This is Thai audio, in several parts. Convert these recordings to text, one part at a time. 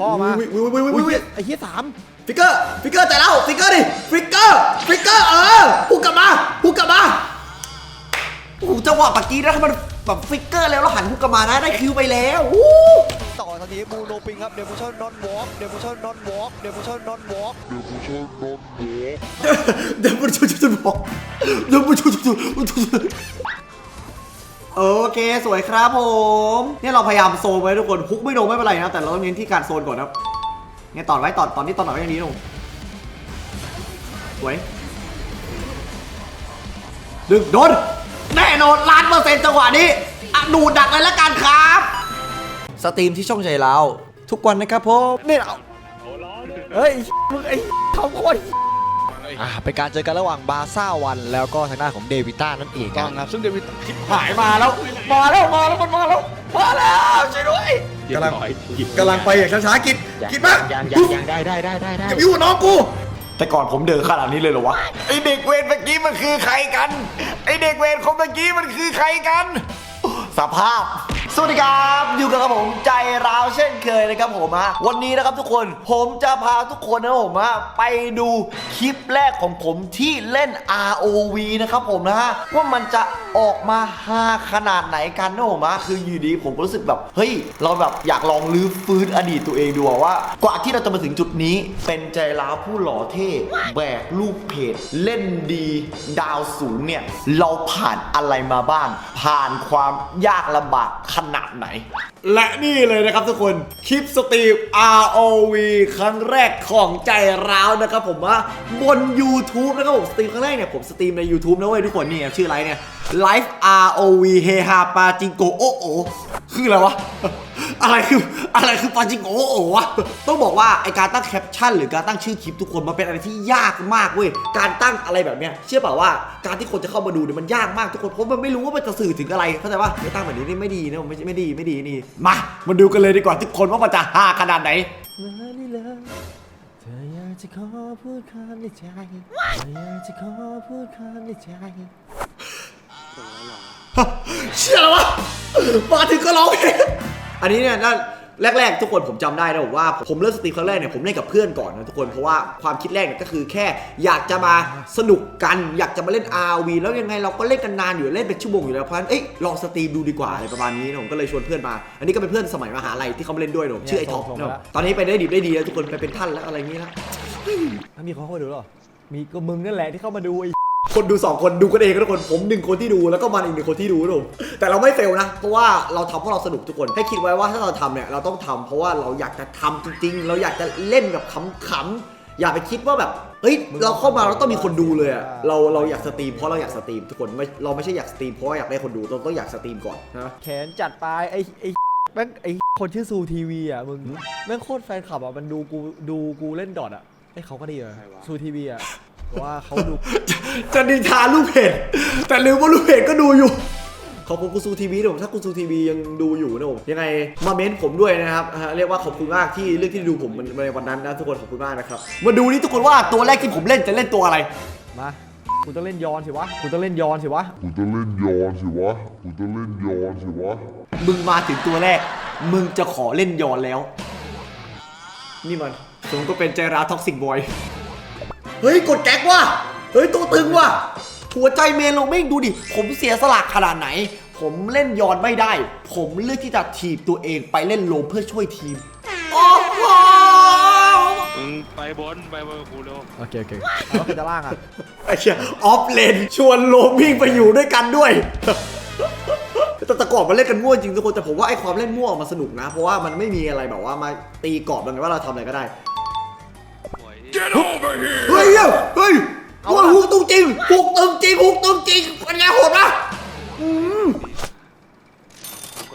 พ่อมาวิววิววิววิววิวไอ้เหี้ยสามฟิกเกอร์ฟิกเกอร์แต่แล้วฟิกเกอร์ดิฟิกเกอร์ฟิกเกอร์เออพูดกลับมาพูดกลับมาโอ้โหจังหวะเมื่อกี้นะถ้ามันแบบฟิกเกอร์แล้วแล้วหันพูดกลับมานะได้คิวไปแล้วอู้ต่อทันทีบูโนปิงครับเดโมชั่นนอนวอล์กเดโมชั่นนอนวอล์กเดโมชั่นนอนวอล์กเดี๋ยวมันชุดชุดบอกเดี๋ยวมันชุดชุด โอเคสวยครับผมเนี่ยเราพยายามโซนไว้ทุกคนฮุกไม่โดนไม่เป็นไรนะแต่เราต้องเน้นที่การโซนก่อนครับเนี่ยตอนไว้ตอนตอนนี้ตอนหน่อยอย่างนี้หนูสวยดึงโดนแน่นอนล้านเปอร์เซ็นต์จังหวะนี้อะดูดักเลยละกันครับ สตรีมที่ช่องใจเรา ทุกวันนะครับผมนี่เอาเฮ้ยมึงไอ้เขาโคตร อ่าเป็นการเจอกันระหว่างบาซ่าวันแล้วก็ทางด้านของเดวิต้านั่นเองต้คอรังบครับซึ่งเดวิดหายมาแล้ว มาแล้วมาแล้วมันมาแล้วมาแล้วช่วยด้วยกำลังกำลังไปอย่างช้าๆกิดกิดมายังยังยังได้ได้ได้ได้ได้จะอยู่กับน้องกู แต่ก่อนผมเดินขนาดนี้เลยเหรอวะไอเด็กเวรเมื่อกี้มันคือใครกัน ไอเด็กเวรคนเมื่อกี้มันคือใครกัน สภาพ สวัสดีครับอยู่กับผมใจราวเช่นเคยนะครับผมฮะวันนี้นะครับทุกคนผมจะพาทุกคนนะครับผมฮะไปดูคลิปแรกของผมที่เล่น ROV นะครับผมนะฮะว่ามันจะออกมาฮาขนาดไหนกันนะผมฮะคืออยู่ดีผมก็รู้สึกแบบเฮ้ยเราแบบอยากลองลื้อฟื้นอดีตตัวเองดูว่า กว่าที่เราจะมาถึงจุดนี้ เป็นใจร้าวผู้หล่อเท่แบกลูกเพจเล่นดีดาวสูงเนี่ยเราผ่านอะไรมาบ้าง ผ่านความยากลำบากขนาดไหน และนี่เลยนะครับทุกคนคลิปสตรีม ROV ครั้งแรกของใจร้าวนะครับผมว่าบน YouTube นะครับผมสตรีมครั้งแรกเนี่ยผมสตรีมใน YouTube นะเว้ยทุกคนนี่ชื่อไลฟ์เนี่ย Live ROV เฮฮาปาจิงโกโอโอคืออะไรวะ อะไรคืออะไรคือปาจิงโกโอโอวะต้องบอกว่าไอการตั้งแคปชั่นหรือการตั้งชื่อคลิปทุกคนมันเป็นอะไรที่ยากมากเว้ยการตั้งอะไรแบบเนี้ยเชื่อเปล่าว่าการที่คนจะเข้ามาดูเนี่ยมันยากมากทุกคนเพราะมันไม่รู้ว่ามันจะสื่อถึงอะไรเข้าใจปะไม่ตั้งแบบนี้นี่ไม่ดีนะไม่ใช่ไม่ดีไม่ดีนี่มามาดูกันเลยดีกว่าทุกคนว่ามันจะฮาขนาดไหนมานี่เลยเธออยากจะขอพูดความในใจเธออยากจะขอพูดความในใจเชื่อแล้ววะมาถึงก็ร้องเพลง อันนี้เนี่ยน่าแรกๆ ทุกคนผมจำได้นะผมว่าผมเริ่มสตรีมครั้งแรกเนี่ยผมเล่นกับเพื่อนก่อนนะทุกคนเพราะว่าความคิดแรกเนี่ยก็คือแค่อยากจะมาสนุกกัน อยากจะมาเล่น RV แล้วยังไงเราก็เล่นกันนานอยู่เล่นเป็นชั่วโมงอยู่แล้วเพราะฉะนั้นเอ้ยลองสตรีมดูดีกว่าอะไรประมาณนี้นะผมก็เลยชวนเพื่อนมา อันนี้ก็เป็นเพื่อนสมัยมหาลัยที่เขามาเล่นด้วยนะผมชื่อไอ้ท็อปนะตอนนี้ไปได้ดีได้ดีแล้วทุกคนไปเป็นท่านแล้วอะไรอย่างนี้แล้วถ้ามีเขาเข้ามาดูหรอมีก็มึงนั่นแหละที่เข้ามาดูไอ้ คนดู 2 คนดูกันเองนะทุกคนผมหนึ่งคนที่ดูแล้วก็มันอีกหนึ่งคนที่ดูนะผมแต่เราไม่เฟลนะ เพราะว่าเราทำเพราะเราสนุกทุกคนให้คิดไว้ว่าถ้าเราทำเนี่ยเราต้องทำเพราะว่าเราอยากจะทำจริงๆ เราอยากจะเล่นแบบขำๆอย่าไปคิดว่าแบบเฮ้ยเราเข้ามาเราต้องมีคนดูเลยอะเราเราอยากสตรีมเพราะเราอยากสตรีมทุกคนไม่เราไม่ใช่อยากสตรีมเพราะว่าอยากได้คนดูเราต้องอยากสตรีมก่อนนะ แขนจัดไปไอ้ไอ้แม่งไอ้คนชื่อซูทีวีอะมึงแม่งโคตรแฟนคลับอะมันดูกูดูกูเล่นดอทอะไอ้เขาก็ดีอะซูทีวีอะ ว่าเขาดูจะนินทาลูกเพจแต่ลืมว่าลูกเพจก็ดูอยู่ ขอบคุณกูซูทีวีนะผมถ้ากูซูทีวียังดูอยู่นะผมยังไงมาเม้นผมด้วยนะครับอ่าเรียกว่าขอบคุณมากที่เลือกที่ดูผมในวันนั้นนะทุกคนขอบคุณมากนะครับมาดูนี่ทุกคนว่าตัวแรกที่ผมเล่นจะเล่นตัวอะไร มากูต้องเล่นยอนสิวะกูต้องเล่นยอนสิวะกูต้องเล่นย้อนสิวะกูต้องเล่นย้อนสิวะ มึงมาถึงตัวแรก มึงจะขอเล่นยอนแล้ว นี่มันผมก็เป็นใจร้าวท็อกซิกบอย เฮ้ยกดแก๊กว่ะเฮ้ยตัวตึงว่ะหัวใจเมนลงไม่งดูดิ ผมเสียสละขนาดไหน ผมเล่นยอนไม่ได้ ผมเลือกที่จะถีบตัวเองไปเล่นโลมเพื่อช่วยทีมโอ้โหมึงไปบนไปบนกูเร็วโอเคโอเคแล้วใครจะล่างอะไอ้เชี่ยออฟเลนชวนโลมวิ่งไปอยู่ด้วยกันด้วยแต่แต่ก่อนมันเล่นกันมั่วจริงทุกคนแต่ผมว่าไอ้ความเล่นมั่วมันสนุกนะ เพราะว่ามันไม่มีอะไรแบบว่ามาตีกรอบมันว่าเราทำอะไรก็ได้ หวยเฮ้ยเฮ้ยโอ้ยฮุกตึงจริงฮุกตึงจริงฮุกตึงจริงเป็นไงโหดปะอืม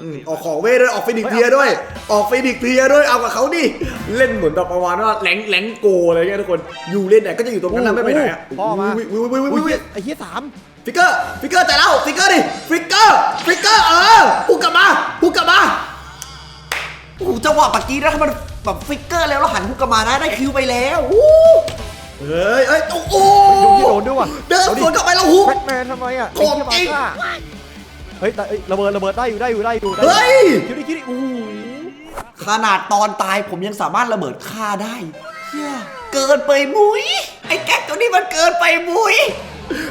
อืมออกของเวทด้วยออกฟินิกเทียด้วย ออกฟินิกเทียด้วยเอากับเขาดิเล่นเหมือนแบบประมาณว่าแหลงแหลงโกอะไรเงี้ยทุกคนอยู่เล่นไหนก็จะอยู่ตรงนั้นแล้วไม่ไปไหนอะพ่อมาวิววิววิววิววิว ไอ้เหี้ยสามฟิกเกอร์ฟิกเกอร์แต่แล้วฟิกเกอร์ดิฟิกเกอร์ฟิกเกอร์เออพูดกลับมาพูดกลับมาโอ้โหจังหวะเมื่อกี้นะถ้ามัน แบบฟิกเกอร์แล้วแล้วหันพูดกลับมานะได้คิวไปแล้วอู้เฮ้ยเอ้ยโอ้โหดูที่โดนด้วยว่ะเดินสวนกลับไปแล้วฮุกแบ็คแมนทำไมอะของจริงไอ้เหี้ยบาซ่าเฮ้ยแต่เอ้ยระเบิดระเบิดได้อยู่ได้อยู่ได้อยู่ได้อเฮ้ยคิดดิคิดดิอู้หูขนาดตอนตายผมยังสามารถระเบิดฆ่าได้เฮียเกินไปมุ้ยไอ้แก๊กตัวนี้มันเกินไปมุ้ย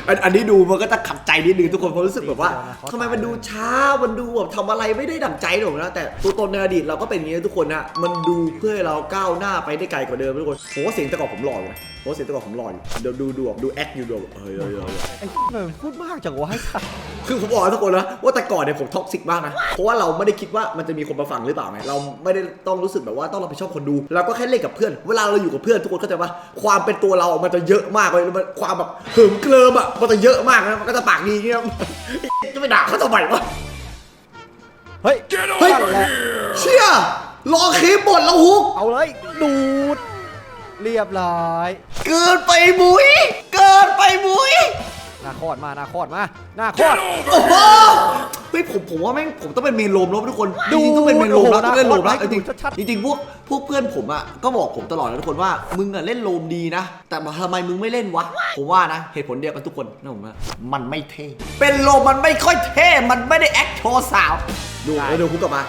อันอันนี้ดูมันก็จะขัดใจนิดนึงทุกคนเพราะรู้สึกแบบว่าทำไมมันดูช้า มันดูแบบทำอะไรไม่ได้ดั่งใจหรอกนะแต่ตัวตนในอดีตเราก็เป็นอย่างนี้นะทุกคนนะมันดูเพื่อให้เราก้าวหน้าไปได้ไกลกว่าเดิมทุกคนผมว่าเสียงแต่ก่อนผมหล่ออยู่นะ ผมว่าเสียงแต่ก่อนผมหล่ออยู่เดี๋ยวดูดูแบบดูแอคอยู่ดูแบบเฮ้ยเฮ้ยเฮ้ย ไอ้มันพูดมากจังวะไอ้สัส คือผมบอกให้ทุกคนนะว่าแต่ก่อนเนี่ยผมท็อกซิกมากนะ เพราะว่าเราไม่ได้คิดว่ามันจะมีคนมาฟังหรือเปล่าไงเราไม่ได้ต้องรู้สึกแบบว่าต้องรับผิดชอบคนดูเราก็แค่เล่นกับเพื่อน เวลาเราอยู่กับเพื่อนทุกคนเข้าใจปะความเป็นตัวเรามันจะเยอะมากเลยมันความแบบเหิมเกลิมอะมันจะเยอะมากนะมันก็จะปากดีอย่างเงี้ยจะไปด่าเขาทำไมวะเฮ้ย เฮ้ยนั่นแหละเชี่ยรอคลิปหมดแล้วฮุกเอาเลย ดูด เรียบร้อย เกินไปมุ้ย เกินไปมุ้ย หน้าคอดมาหน้าคอดมาหน้าคอด โอ้โหเฮ้ยผมผมว่าแม่งผมต้องเป็นเมนโลมแล้วทุกคนดูจริงๆต้องเป็นเมนโลมแล้วโอ้โหต้องเล่นโลมแล้วนะจริงดูชัดๆจริงๆพวกพวกเพื่อนผมอะก็บอกผมตลอดนะทุกคนว่ามึงอะเล่นโลมดีนะ แต่ทำไมมึงไม่เล่นวะผมว่านะเหตุผลเดียวกันทุกคนนะผมว่ามันไม่เท่เป็นโลมมันไม่ค่อยเท่มันไม่ได้แอคโชว์สาวดูแล้วดูคุกกลับมา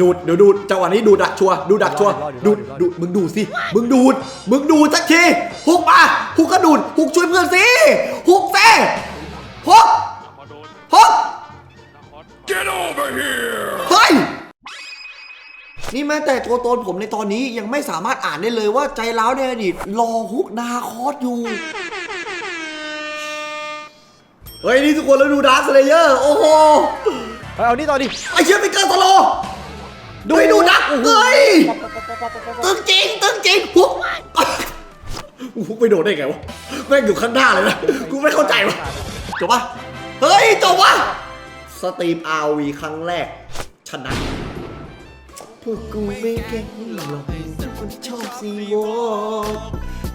ดูดเดี๋ยวดูดจังหวะนี้ดูดักชัวร์ดูดักชัวร์ดูดดูดมึงดูดสิมึงดูดมึงดูดสักทีฮุกมาฮุกก็ดูดฮุกช่วยเพื่อนสิฮุกเซ่ฮุกพอโดนฮุกพอ Get over here! เฮ้ยนี่แม้แต่ตัวตนผมในตอนนี้ยังไม่สามารถอ่านได้เลยว่าใจร้าวในอดีตรอฮุกนาคอสอยู่เฮ้ยนี่ทุกคนแล้วดูดาร์คสเลเยอร์โอ้โหเฮ้ยเอานี่ต่อดิไอเชี่ยเป็นเกิร์สโลว์ ดูให้ดูดักเฮ้ยตึงจริงตึงจริงฮุกฮุกไปโดดได้ไงวะแม่งอยู่ข้างหน้าเลยนะกูไม่เข้าใจวะจบปะเฮ้ยจบวะสตรีม RV ครั้งแรก ชนะพวกกูไม่แก่หรอกทุกคนชอบซีโว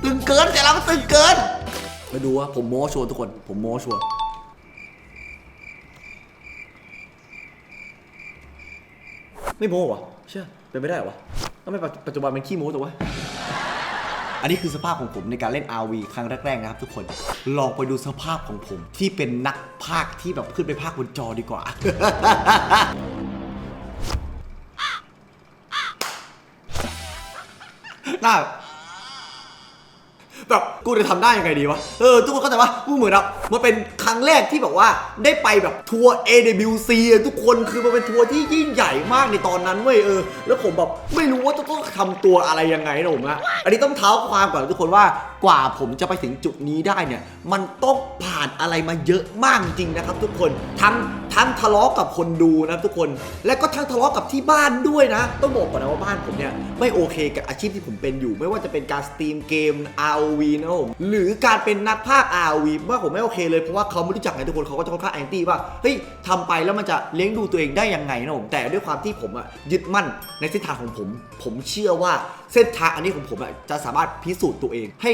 ตึงเกินแต่เรามันตึงเกิน มาดูว่าผมโม้ชัวร์ทุกคน ผมโม้ชัวร์ ไม่โม้วะเชื่อเป็นไม่ได้เหรอวะทำไมปัจจุบันมันขี้โม้ตัววะอันนี้คือสภาพของผมในการเล่น RV ครั้งแรกๆนะครับทุกคน ลองไปดูสภาพของผมที่เป็นนักภาคที่แบบขึ้นไปภาคบนจอดีกว่าน้า แบบกูจะทำได้ยังไงดีวะ เออ ทุกคนเข้าใจปะกูเหมือนแบบมันเป็นครั้งแรกที่แบบว่าได้ไปแบบทัวร์ AWC อะทุกคนคือมันเป็นทัวร์ที่ยิ่งใหญ่มากในตอนนั้นเว้ยเออ แล้วผมแบบไม่รู้ว่าจะต้องทำตัวอะไรยังไงนะผมอะอันนี้ต้องเท้าความก่อนทุกคนว่ากว่าผมจะไปถึงจุดนี้ได้เนี่ย มันต้องผ่านอะไรมาเยอะมากจริงๆนะครับทุกคนทั้ง ทั้งทะเลาะกับคนดูนะทุกคน และก็ทั้งทะเลาะกับที่บ้านด้วยนะ ต้องบอกก่อนนะว่าบ้านผมเนี่ยไม่โอเคกับอาชีพที่ผมเป็นอยู่ ไม่ว่าจะเป็นการสตรีมเกม ROV นะผมหรือการเป็นนักพากย์ ROV ว่าผมไม่โอเคเลยเพราะว่าเขาไม่รู้จักไงทุกคนเขาก็จะค่อนข้างแอนตี้ว่าเฮ้ยทำไปแล้วมันจะเลี้ยงดูตัวเองได้ยังไงนะผมแต่ด้วยความที่ผมอะยึดมั่นในเส้นทางของผม ผมเชื่อว่า เส้นทางอันนี้ของผมอะจะสามารถพิสูจน์ตัวเองให้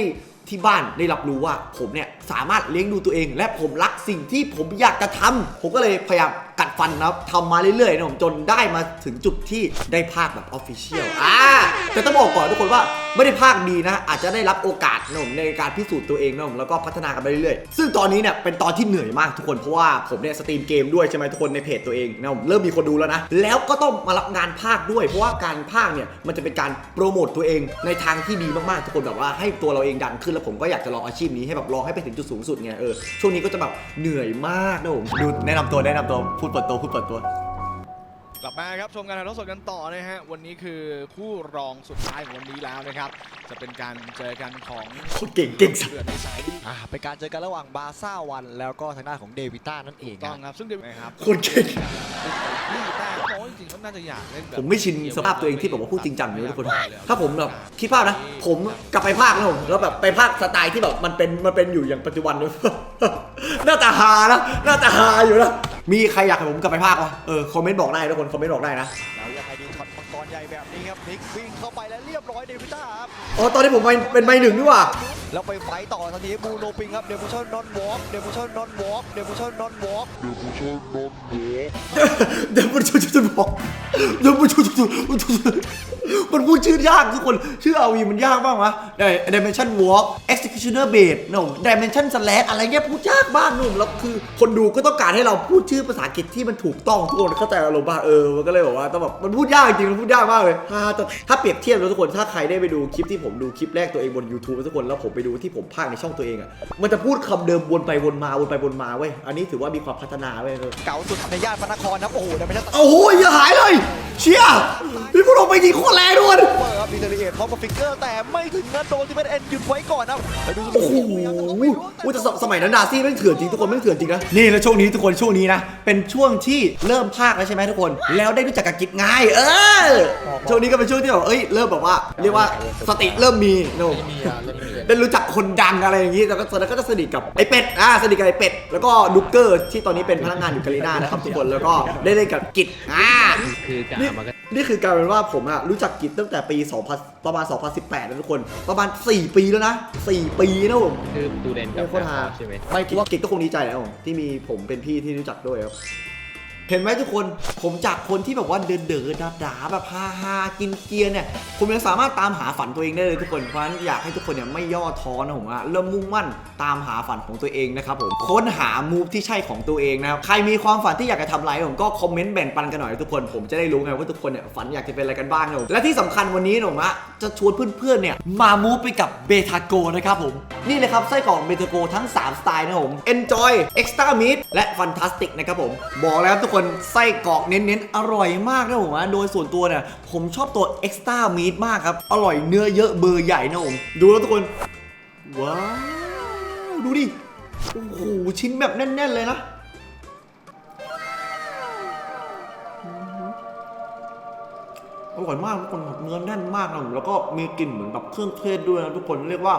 ที่บ้านได้รับรู้ว่าผมเนี่ยสามารถเลี้ยงดูตัวเอง และผมรักสิ่งที่ผมอยากจะทำผมก็เลยพยายาม กัดฟันนะครับทำมาเรื่อยๆนะผมจนได้มาถึงจุดที่ได้ภาคแบบออฟฟิเชียลอ่าแต่ต้องบอกก่อนทุกคนว่าไม่ได้ภาคดีนะ อาจจะได้รับโอกาสนะผมในการพิสูจน์ตัวเองนะผมแล้วก็พัฒนากันไปเรื่อยๆ ซึ่งตอนนี้เนี่ยเป็นตอนที่เหนื่อยมากทุกคนเพราะว่าผมเนี่ยสตรีมเกมด้วยใช่ไหมทุกคนในเพจตัวเองนะผมเริ่มมีคนดูแล้วนะ แล้วก็ต้องมารับงานภาคด้วย เพราะว่าการภาคเนี่ยมันจะเป็นการโปรโมตตัวเองในทางที่ดีมากๆทุกคนแบบว่าให้ตัวเราเองดังขึ้นแล้วผมก็อยากจะลองอาชีพนี้ให้แบบลองให้ไปถึงจุดสูงสุดไงเออช่วงนี้ก็จะแบบเหนื่อยมากนะผมดูแนะนำตัวแนะนำตัวพูดเปิดตัวพูดเปิดตัว กลับมาครับชมการถ่ายทอดสดกันต่อนะฮะวันนี้คือคู่รองสุดท้ายของวันนี้แล้วนะครับ จะเป็นการเจอกันของโคตรเก่งเก่งสัส เดือดในสายนี้อ่าเป็นการเจอกันระหว่างบาซ่าวัน แล้วก็ทางด้านของเดวิต้านั่นเองต้องนะครับซึ่งเดี๋ยวนะครับโคตรเก่ง นี่แต่มองว่าจริงๆเขาน่าจะอยากเล่นแบบผมไม่ชินสภาพตัวเองที่แบบว่าพูดจริงจังเลยนะทุกคน ถ้าผมแบบคิดภาพนะ ผมกลับไปภาคนะผมแล้วแบบไปภาคสไตล์ที่แบบมันเป็นมันเป็นอยู่อย่างปัจจุบันเลย หน้าตาฮานะหน้าตาฮาอยู่นะ มีใครอยากให้ผมกลับไปภาควะเออคอมเมนต์บอกได้ทุกคนคอมเมนต์บอกได้นะแล้วยังไงดีช็อตมังกรใหญ่แบบนี้ครับพลิกวิ่งเข้าไปแล้วเรียบร้อยเดวิต้าครับอ๋อตอนนี้ผมเป็นเป็นไมหนึ่งนี่หว่าแล้วไปไฟต์ต่อทันทีบูโนปิงครับเดวิชั่นนอนวอล์กเดวิชั่นนอนวอล์กเดวิชั่นนอนวอล์ก The push on non-walk. เดี๋ยวมันจะจะบอกเดี๋ยวมันจะจะ มันพูดชื่อยากทุกคน ชื่ออาวีมันยากมากวะไอ้ dimension walk executioner base หนุ่ม dimension slash อะไรเงี้ยพูดยากมากหนุ่มแล้วคือ คนดูก็ต้องการให้เราพูดชื่อภาษาอังกฤษที่มันถูกต้องทุกคนเข้าใจอารมณ์ป่ะเออมันก็เลยบอกว่าต้องแบบมันพูดยากจริงมันพูดยากมากเลยถ้าถ้าถ้าเปรียบเทียบแล้วทุกคนถ้าใครได้ไปดูคลิปที่ผมดูคลิปแรกตัวเองบน YouTube ทุกคนแล้วผมไปดูที่ผมพากย์ในช่องตัวเองอะมันจะพูดคำเดิมวนไปวนมาวนไปวนมาเว้ยอันนี้ถือว่ามีความพัฒนาเว้ยเก๋าสุดในย่านพระนครนะโอ้โหเดี๋ยวไม่ใช่โอ้โหอย่าหายเลย เชียร์พี่พูดออกไปทีโคตรแรงด้วยเปิดครับดีเทลีเอทพร้อมกับฟิกเกอร์แต่ไม่ถึงนั้นโดนที่เป็นเอ็นหยุดไว้ก่อนนะแล้วดูโอ้โหอุ้ยแต่สสมัยนั้นดาซี่แม่งเถื่อนจริงทุกคนแม่งเถื่อนจริงนะ นี่แล้วช่วงนี้ทุกคนช่วงนี้นะ เป็นช่วงที่เริ่มภาคแล้วใช่ไหมทุกคน แล้วได้รู้จักกับกิจง่าย เออ ช่วงนี้ก็เป็นช่วงที่แบบเอ้ย เริ่มแบบว่า เรียกว่าสติเริ่มมีนะผม ได้รู้จักคนดังอะไรอย่างงี้แล้วก็ตอนนั้นก็จะสนิทกับไอ้เป็ดอ่าสนิทกับไอ้เป็ดแล้วก็ดุกเกอร์ที่ตอนนี้เป็นพนักงานอยู่กาลีนานะครับทุกคนแล้วก็ได้เล่นกับกิจอ่า คือกานี่มันก็นี่คือกลารเป็นว่าผมอะรู้จักกิจตั้งแต่ปี 2000 ประมาณ 2018นะทุกคน ประมาณ 4 ปีแล้วนะ 4 ปีนะผมคือตูเดนกับโคตรฮาใช่ไหมไม่คิดว่ากิจก็คงดีใจแหล้วที่มีผมเป็นพี่ที่รู้จักด้วยครับ เห็นไหมทุกคนผมจากคนที่แบบว่าเดินเดินดาดาแบบฮาฮากินเกียร์เนี่ยผมยังสามารถตามหาฝันตัวเองได้เลยทุกคนเพราะฉะนั้นอยากให้ทุกคนเนี่ยไม่ย่อท้อนะผมอะเริ่มมุ่งมั่นตามหาฝันของตัวเองนะครับผมค้นหามูฟที่ใช่ของตัวเองนะครับใครมีความฝันที่อยากจะทำอะไรผมก็คอมเมนต์แบ่งปันกันหน่อยทุกคน ผมจะได้รู้ไงว่าทุกคนเนี่ยฝันอยากจะเป็นอะไรกันบ้างนะผมและที่สำคัญวันนี้ผมอะจะชวนเพื่อนๆเนี่ยมามูฟไปกับเบทาโกนะครับผมนี่เลยครับไส้กรอกเบทาโกทั้ง 3 สไตล์นะผม Enjoy Extra Meat และ Fantastic นะครับผมบอกแล้วทุกคนไส้กรอกเน้นๆ อร่อยมากนะผมนะโดยส่วนตัวเนี่ยผมชอบตัว Extra Meat มากครับ อร่อยเนื้อเยอะเบอร์ใหญ่นะผม ดูแล้วทุกคน ว้าว ดูดิ โอ้โห ชิ้นแบบแน่น ๆ เลยนะ อร่อยมากทุกคนเนื้อแน่นมากนะผมแล้วก็มีกลิ่นเหมือนแบบเครื่องเทศด้วยนะทุกคนเรียกว่า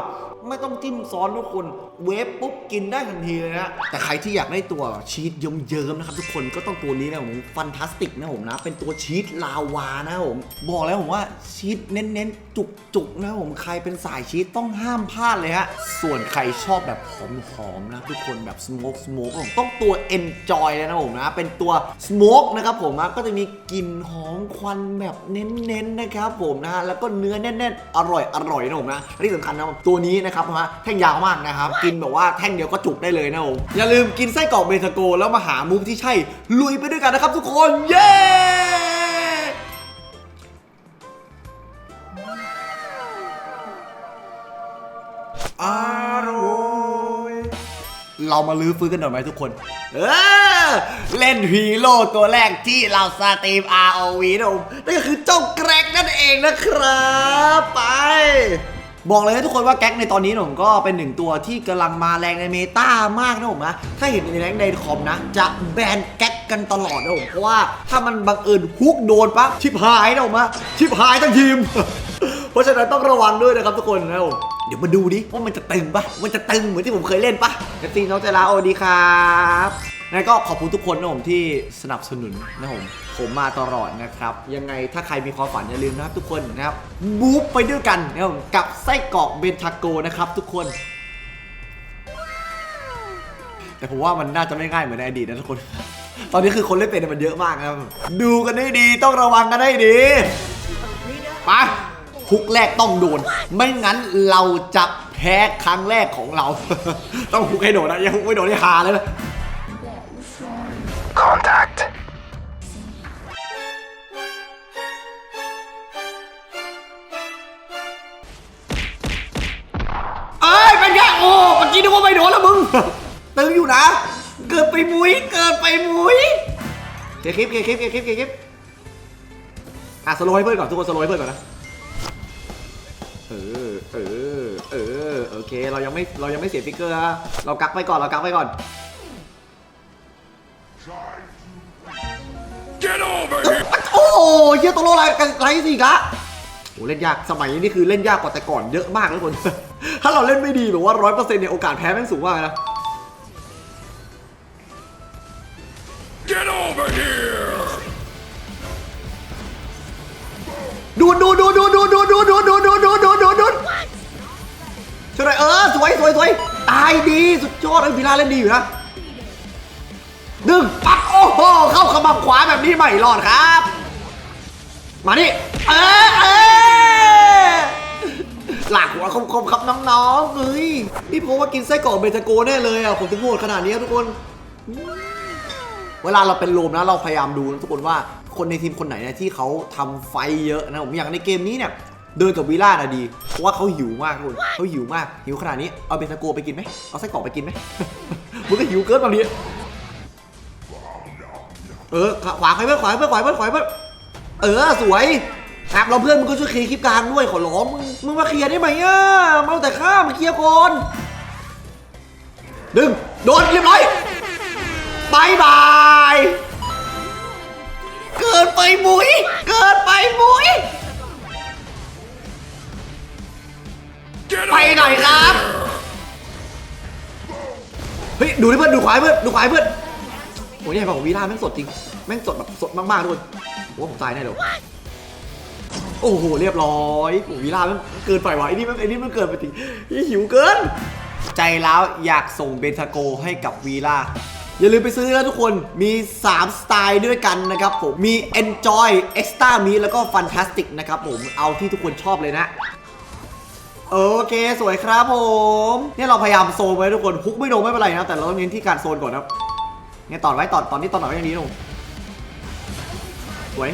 ไม่ต้องจิ้มซอสทุกคนเวฟปุ๊บกินได้ทันทีเลยนะแต่ใครที่อยากได้ตัวชีสเยิ้มๆนะครับทุกคนก็ต้องตัวนี้นะผมฟันทัสติกนะผมนะ เป็นตัวชีสลาวานะผมบอกแล้วผมว่าชีสเน้นๆ จุกๆนะผมใครเป็นสายชีสต้องห้ามพลาดเลยฮะส่วนใครชอบแบบหอมๆนะทุกคนแบบสโมกสโมกผมต้องตัว enjoy เลยนะผมนะเป็นตัวสโมกนะครับผมนะก็จะมีกลิ่นหอมควันแบบเน้นๆนะครับผมนะฮะแล้วก็เนื้อแน่นๆอร่อยอร่อยนะผมนะและที่สำคัญนะตัวนี้นะครับนะฮะแท่งยาวมากนะครับกินแบบว่าแท่งเดียวก็จุกได้เลยนะผมอย่าลืมกินไส้กรอกเบทาโก แล้วมาหามุมที่ใช่ลุยไปด้วยกันนะครับทุกคนเย้อร่อยเรามาลื้อฟื้นกันหน่อยไหมทุกคนเออ เล่นฮีโร่ตัวแรกที่เราสตรีม ROV นะผมนั่นก็คือเจ้าแกรกนั่นเองนะครับ ไป บอกเลยนะทุกคนว่าแก๊กในตอนนี้นะผมก็เป็นหนึ่งตัวที่กำลังมาแรงในเมตามากนะผมนะ ถ้าเห็นในแรงในคอมนะ จะแบนแก๊กกันตลอดนะผมเพราะว่าถ้ามันบังเอิญฮุกโดนปั๊บชิบหายนะผมนะชิบหายทั้งทีม เพราะฉะนั้นต้องระวังด้วยนะครับทุกคนนะผมเดี๋ยวมาดูดิว่ามันจะตึงปะมันจะตึงเหมือนที่ผมเคยเล่นปะเอฟซีน้องเจลาโอดีครับ งั้นก็ขอบคุณทุกคนนะผมที่สนับสนุนนะผมผมมาตลอดนะครับ ยังไงถ้าใครมีความฝันอย่าลืมนะครับทุกคนนะครับบู๊ไปด้วยกันนะครับผมกับไส้กรอกเบนทาโกนะครับทุกคน แต่ผมว่ามันน่าจะไม่ง่ายเหมือนในอดีตนะทุกคน ตอนนี้คือคนเล่นเป็นมันเยอะมากนะครับ ดูกันให้ดีต้องระวังกันให้ดีไปฮุกแรกต้องโดน ไม่งั้นเราจะแพ้ครั้งแรกของเรา ต้องฮุกให้โดนนะอยังฮุกไม่โดนให้ฮาเลยนะ ตึงอยู่นะ เกิดไปมุ้ย เกิดไปมุ้ยเกียร์คลิปเกียร์คลิปเกียร์คลิปเกียร์คลิปอะสโลว์ให้เพื่อนก่อนทุกคนสโลว์ให้เพื่อนก่อนนะเออเออเออโอเคเรายังไม่เรายังไม่เสียฟิกเกอร์นะเรากักไปก่อนเรากักไปก่อน Get over here! โอ้โหเฮียตัวโลไรกันไรสิกะโอ้เล่นยากสมัยนี้นี่คือเล่นยากกว่าแต่ก่อนเยอะมากนะทุกคน ถ้าเราเล่นไม่ดีแบบว่าร้อยเปอร์เซ็นต์เนี่ยโอกาสแพ้แม่งสูงมากนะ สวยสวยตายดีสุดยอดเอ้วิลาเล่นดีอยู่นะดึงปัดโอ้โหเข้าขมับขวาแบบนี้ใหม่รอดครับ มานี่เออเออหลักหัวคมๆครับน้องๆเฮ้ยนี่ผมว่ากินไส้กรอกเบตโกแน่เลยอะผมถึงโหดขนาดนี้ทุกคน เวลาเราเป็นลมนะเราพยายามดูทุกคนว่าคนในทีมคนไหนเนี่ยที่เขาทำไฟเยอะนะผมอย่างในเกมนี้เนี่ย เดินกับวีล่านะดี เพราะว่าเขาหิวมากทุกคนเขาหิวมาก หิวขนาดนี้ เอาเบตาโกไปกินไหมเอาไส้กรอกไปกินไหม มึงก็หิวเกินบางทีเออ ขวาใครเพื่อนขวาเพื่อนขวาเพื่อนขวาเพื่อนเออ สวยครับเราเพื่อนมึงก็ช่วยเคลียร์คลิปกางด้วยขอร้องมึง มึงมาเคลียร์ได้ไหมอะมาเอาแต่ข้ามาเคลียร์ก่อนดึงโดนเรียบร้อยบายบาย เกินไปมุ้ย เกินไปมุ้ย หน่อยครับ เฮ้ย ดูดิเพื่อน ดูขวาให้เพื่อน ดูขวาให้เพื่อน โอ้ยนี่ไงของวีล่าแม่งสดจริง แม่งสดแบบสดมากๆทุกคนว่าผมตายแน่เลยโอ้โห เรียบร้อยโอ้วีล่าแม่งเกินไปว่ะไอ้นี่แม่งไอ้นี่มันเกินไปจริงหิวเกิน ใจแล้วอยากส่งเบนทาโกให้กับวีล่าอย่าลืมไปซื้อนะทุกคน มี 3 สไตล์ด้วยกันนะครับผม มี Enjoy Extra m e แล้วก็ Fantastic นะครับผม เอาที่ทุกคนชอบเลยนะ โอเคสวยครับผมเนี่ยเราพยายามโซนไว้ทุกคนฮุกไม่โดนไม่เป็นไรนะแต่เราต้องเน้นที่การโซนก่อนนะครับเนี่ยตอนไว้ตอนตอนนี้ตอนหน่อยอย่างนี้นะผมสวย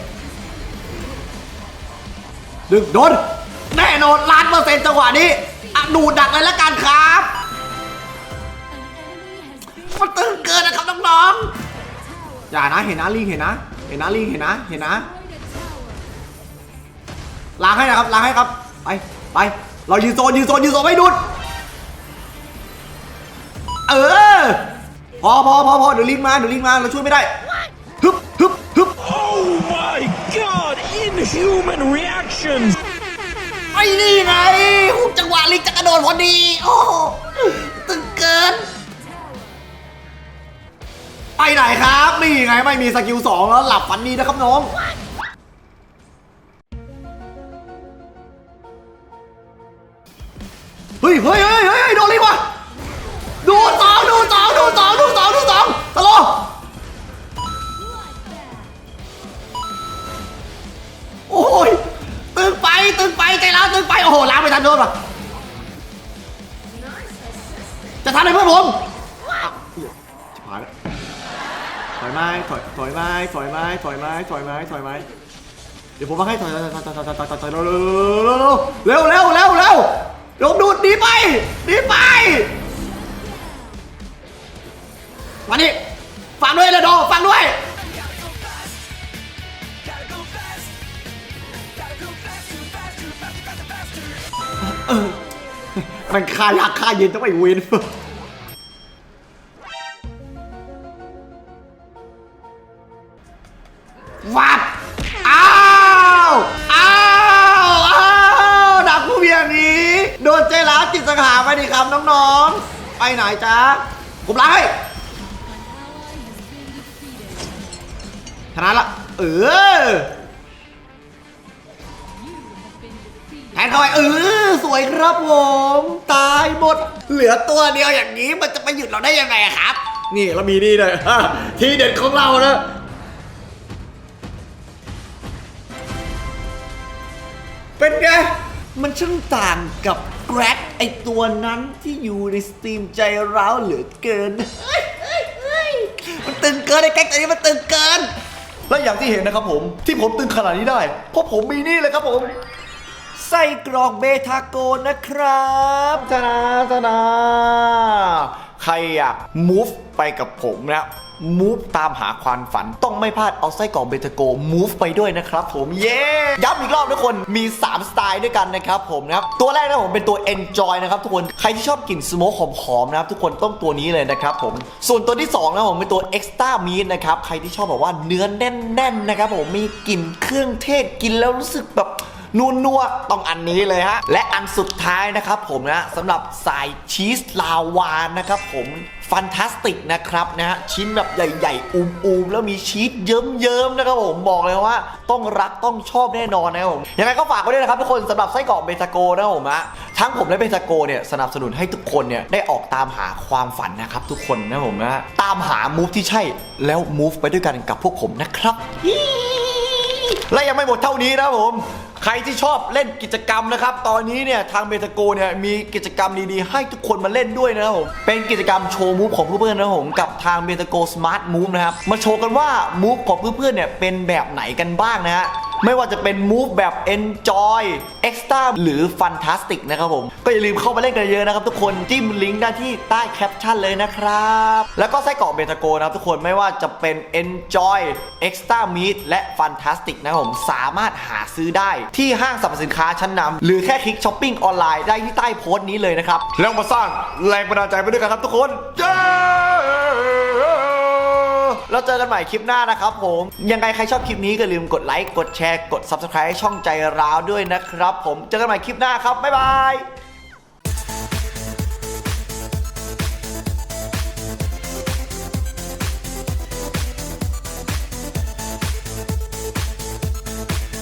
ดึงโดนแน่นอนล้านเปอร์เซ็นต์จังหวะนี้อะดูดักเลยละกันครับมันตึงเกินนะครับน้องๆอย่านะเห็นนะลิงเห็นนะ เห็นนะลิงเห็นนะเห็นนะล้างให้นะครับล้างให้ครับไปไป เรายืนโซนยืนโซนยืนโซนไม่ดุดเออพอพอพอพอเดี๋ยวลิงมาเดี๋ยวลิงมาเราช่วยไม่ได้ฮึบฮึบฮึบ Oh my god! Inhuman reactions! ไอ้นี่ไงหุบจังหวะลิงจะกระโดดพอดีโอ้โหตึงเกินไปไหนครับ นี่ไงไม่มีสกิลสองแล้วหลับฝันดีนะครับน้อง ไมถอยไหม้ถอยไหมเดี๋ยวผมมาให้ถอยถอยถอยถอยถอยถอยถอยเร็วเร็วเร็วเร็วเร็วเร็วดูดหนีไปหนีไปมานี่ฟังด้วยเลยดอฟังด้วยมันคายักคาเย็นต้องไปเวน ไปไหนจ๊ะผมล้างให้ชนะละเออแทงเข้าไปเออสวยครับผมตายหมด เหลือตัวเดียวอย่างนี้มันจะไปหยุดเราได้ยังไงครับ นี่เรามีนี่เลยทีเด็ดของเรานะเป็นไงมันช่างต่างกับ แกร็กไอตัวนั้นที่อยู่ในสตรีมใจร้าวเหลือเกินเฮ้ยเฮ้ยเฮ้ยมันตึงเกินไอ้แก๊กตัวนี้มันตึงเกิน และอย่างที่เห็นนะครับผมที่ผมตึงขนาดนี้ได้ เพราะผมมีนี่เลยครับผมไส้กรอกเบทาโกนะครับตานาตานาใครอยาก move ไปกับผมนะ move ตามหาความฝัน ต้องไม่พลาดเอาไส้กรอกเบทาโก move ไปด้วยนะครับผมเย้ย้ำอีกรอบทุกคนมี 3 สไตล์ด้วยกันนะครับผมนะครับตัวแรกนะผมเป็นตัว enjoy นะครับทุกคนใครที่ชอบกลิ่นสโมกหอมๆนะครับทุกคนต้องตัวนี้เลยนะครับผมส่วนตัวที่2นะผมเป็นตัว extra meat นะครับใครที่ชอบแบบว่าเนื้อแน่นๆนะครับผมมีกลิ่นเครื่องเทศกินแล้วรู้สึกแบบนัวนัวๆต้องอันนี้เลยฮะ และอันสุดท้ายนะครับผมนะสำหรับสายชีสลาวานนะครับผม ฟันตาสติกนะครับนะฮะชิ้นแบบใหญ่ๆอูมๆแล้วมีชีสเยิ้มๆนะครับผมบอกเลยว่าต้องรักต้องชอบแน่นอนนะครับผมยังไงก็ฝากไว้ด้วยนะครับทุกคนสำหรับไส้กรอกเบตาโกนะครับผมฮะทั้งผมและเบตาโกเนี่ยสนับสนุนให้ทุกคนเนี่ยได้ออกตามหาความฝันนะครับทุกคนนะผมนะตามหามูฟที่ใช่แล้วมูฟไปด้วยกันกับพวกผมนะครับ และยังไม่หมดเท่านี้นะครับผมใครที่ชอบเล่นกิจกรรมนะครับ ตอนนี้เนี่ยทางเบตาโกเนี่ยมีกิจกรรมดีๆ ให้ทุกคนมาเล่นด้วยนะครับผมเป็นกิจกรรมโชว์มูฟของเพื่อนๆนะครับผมกับทางเบตาโกสมาร์ทมูฟนะครับมาโชว์กันว่ามูฟของเพื่อนๆเนี่ยเป็นแบบไหนกันบ้างนะฮะ ไม่ว่าจะเป็นมูฟแบบ Enjoy Extra หรือ Fantastic นะครับผม ก็อย่าลืมเข้ามาเล่นกันเยอะนะครับทุกคนจิ้มลิงก์ได้ที่ใต้แคปชั่นเลยนะครับ แล้วก็ไส้กรอกเบตาโกนะครับทุกคนไม่ว่าจะเป็น Enjoy Extra Meat และ Fantastic นะครับผม สามารถหาซื้อได้ที่ห้างสรรพสินค้าชั้นนำหรือแค่คลิกช้อปปิ้งออนไลน์ได้ที่ใต้โพสต์นี้เลยนะครับแล้วมาสร้างแรงบันดาลใจไปด้วยกันครับทุกคนเย้ เราเจอกันใหม่คลิปหน้านะครับผม ยังไงใครชอบคลิปนี้ก็ลืมกดไลค์ กดแชร์ กด Subscribe ให้ช่องใจร้าวด้วยนะครับผม เจอกันใหม่คลิปหน้าครับ บ๊ายบาย